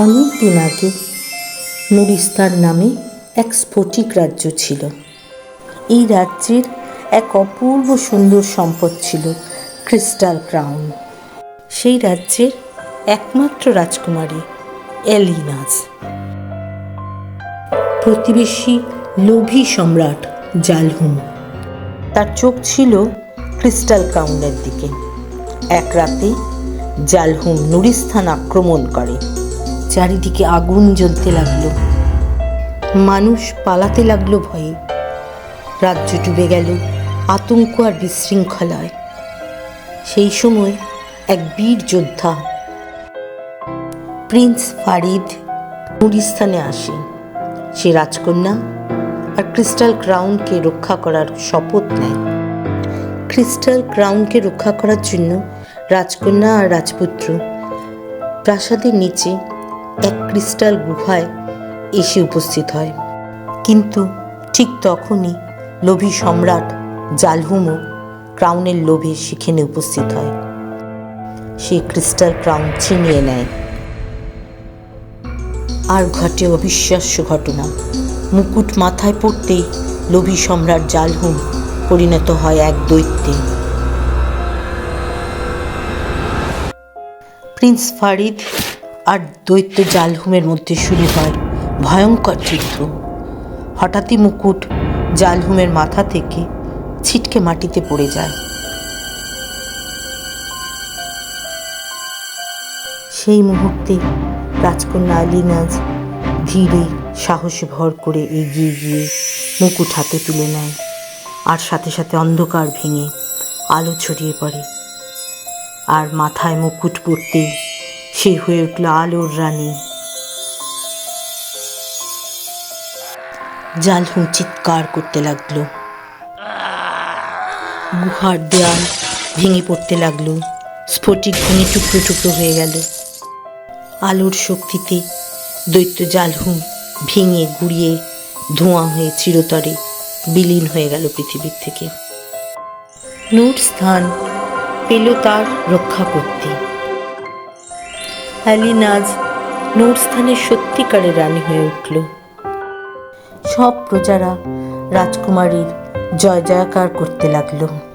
অনেক দিন আগে নুরিস্তান নামে এক স্ফটিক রাজ্য ছিল। এই রাজ্যের এক অপূর্ব সুন্দর সম্পদ ছিল ক্রিস্টাল ক্রাউন। সেই রাজ্যের একমাত্র রাজকুমারী এলিনাজ প্রতিবেশী লোভী সম্রাট জালহুম। তার চোখ ছিল ক্রিস্টাল ক্রাউনের দিকে। এক রাতে জালহুম নুরিস্থান আক্রমণ করে। চারিদিকে আগুন জ্বলতে লাগল। মানুষ পালাতে লাগল ভয়ে। রাজ্য ডুবে গেল আতঙ্ক আর বিশৃঙ্খলায়। সেই সময় এক বীর যোদ্ধা প্রিন্স ফারিদ নুরিস্তানে আসে। সে রাজকন্যা আর ক্রিস্টাল ক্রাউনকে রক্ষা করার শপথ নেয়। ক্রিস্টাল ক্রাউনকে রক্ষা করার জন্য রাজকন্যা আর রাজপুত্র প্রাসাদের নিচে এক ক্রিস্টাল গুহায় এসে উপস্থিত হয়। কিন্তু ঠিক তখনই লোভী সম্রাট জালহুমো ক্রাউনের লোভে সেখানে উপস্থিত হয়। সে ক্রিস্টাল ক্রাউন ছিনিয়ে নেয়। আর ঘটে অবিশ্বাস্য ঘটনা। মুকুট মাথায় পড়তেই লোভী সম্রাট জালহুম পরিণত হয় এক দৈত্যে। প্রিন্স ফারিদ আর দৈত্য জালহুমের মধ্যে শুরু হয় ভয়ঙ্কর যুদ্ধ হঠাৎই মুকুট জালহুমের মাথা থেকে ছিটকে মাটিতে পড়ে যায়। সেই মুহূর্তে রাজকন্যা আলিনাজ ধীরে সাহসে ভর করে এগিয়ে গিয়ে মুকুট হাতে তুলে নেয় আর সাথে সাথে অন্ধকার ভেঙে আলো ছড়িয়ে পড়ে। আর মাথায় মুকুট পরতে সে হয়ে উঠল আলোর রানী। জালহুম চিৎকার করতে লাগল। গুহার দেয়াল ভেঙে পড়তে লাগল। স্ফটিক ভেঙে টুকরো টুকরো হয়ে গেল। আলোর শক্তিতে দৈত্য জালহুম ভেঙে গুড়িয়ে ধোঁয়া হয়ে চিরতরে বিলীন হয়ে গেল পৃথিবীর থেকে। নূর স্থান পেল তার রক্ষা করতে অ্যালিনাজ নূরস্থানের সত্যিকারের রানী হয়ে উঠল। সব প্রজারা রাজকুমারীর জয় জয়কার করতে লাগল।